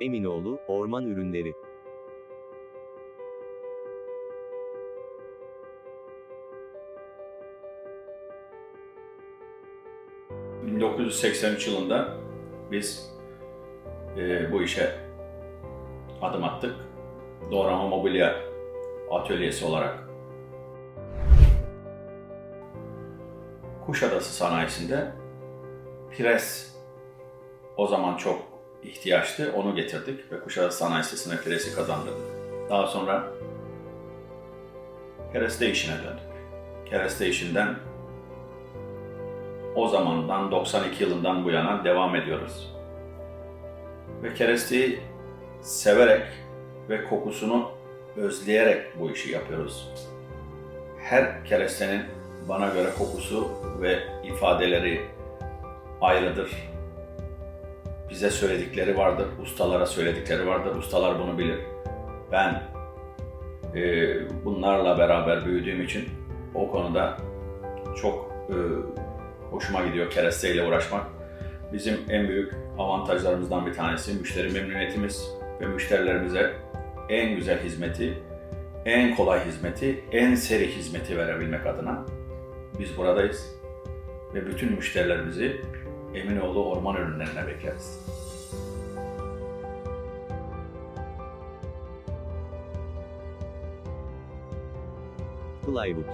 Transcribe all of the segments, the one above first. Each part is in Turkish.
Eminoğlu, Orman Ürünleri. Hı. 1983 yılında biz e, bu işe adım attık. Doğrama Mobilya Atölyesi olarak. Kuşadası sanayisinde pres o zaman çok ihtiyaçtı. Onu getirdik ve Kuşadası sanayisine presi kazandırdık. Daha sonra kereste işine döndük. Kereste işinden o zamandan 92 yılından bu yana devam ediyoruz. Ve keresteyi severek ve kokusunu özleyerek bu işi yapıyoruz. Her kerestenin bana göre kokusu ve ifadeleri ayrıdır. Bize söyledikleri vardır, ustalara söyledikleri vardır. Ustalar bunu bilir. Ben e, bunlarla beraber büyüdüğüm için o konuda çok e, hoşuma gidiyor keresteyle uğraşmak. Bizim en büyük avantajlarımızdan bir tanesi müşteri memnuniyetimiz ve müşterilerimize en güzel hizmeti, en kolay hizmeti, en seri hizmeti verebilmek adına biz buradayız. Ve bütün müşterilerimizi Eminoğlu Orman Ürünlerine bekleriz. Plywood.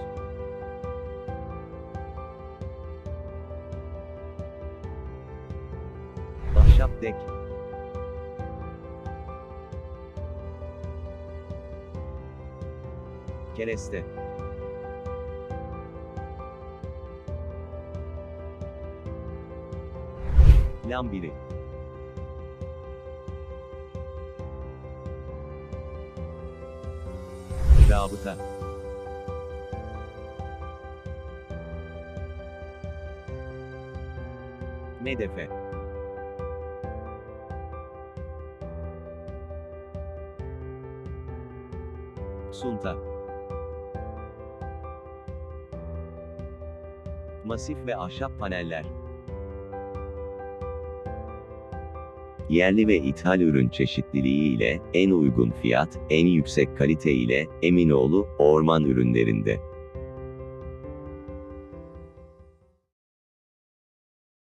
Ahşap dek. Kereste. Lambiri. Rabıta. Medefe. Sunta. Masif ve ahşap paneller. Yerli ve ithal ürün çeşitliliği ile en uygun fiyat, en yüksek kalite ile Eminoğlu Orman Ürünlerinde.